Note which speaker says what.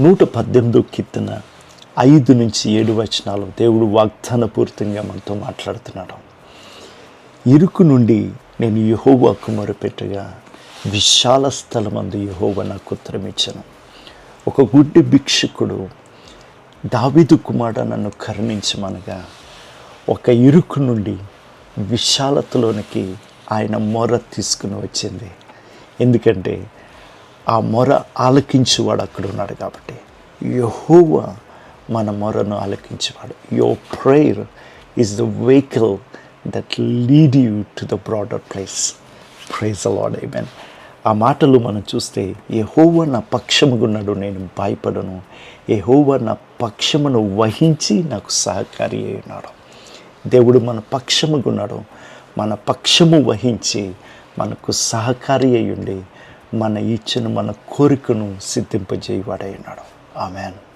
Speaker 1: నూట పద్దెనిమిదో కీర్తన ఐదు నుంచి ఏడు వచనాలు దేవుడు వాగ్దానపూరితంగా మనతో మాట్లాడుతున్నాడు. ఇరుకు నుండి నేను యహోవాకు మొరపెట్టగా విశాల స్థలమందు యహోవ నాకు ఉత్తరమిచ్చాను ఒక గుడ్డి భిక్షుకుడు దావిదు కుమార నన్ను కరుణించమనగా ఒక ఇరుకు నుండి విశాలతలోనికి ఆయన మొర తీసుకుని వచ్చింది. ఎందుకంటే ఆ మొర ఆలకించేవాడు అక్కడ ఉన్నాడు కాబట్టి. యహోవా మన మొరను ఆలకించేవాడు. Your prayer is the vehicle that lead you to the broader place praise the Lord amen ఆ మాటలు మనం చూస్తే యహోవ నా పక్షముగున్నాడు నేను భయపడను. యహోవ నా పక్షమును వహించి నాకు సహకారి అయి ఉన్నాడు. దేవుడు మన పక్షముగున్నాడు. మన పక్షము వహించి మనకు సహకారి అయి ఉండి మన ఇచ్చిన మన కోరికను సిద్ధింపజేయవాడై ఉన్నాడు. ఆమెన్.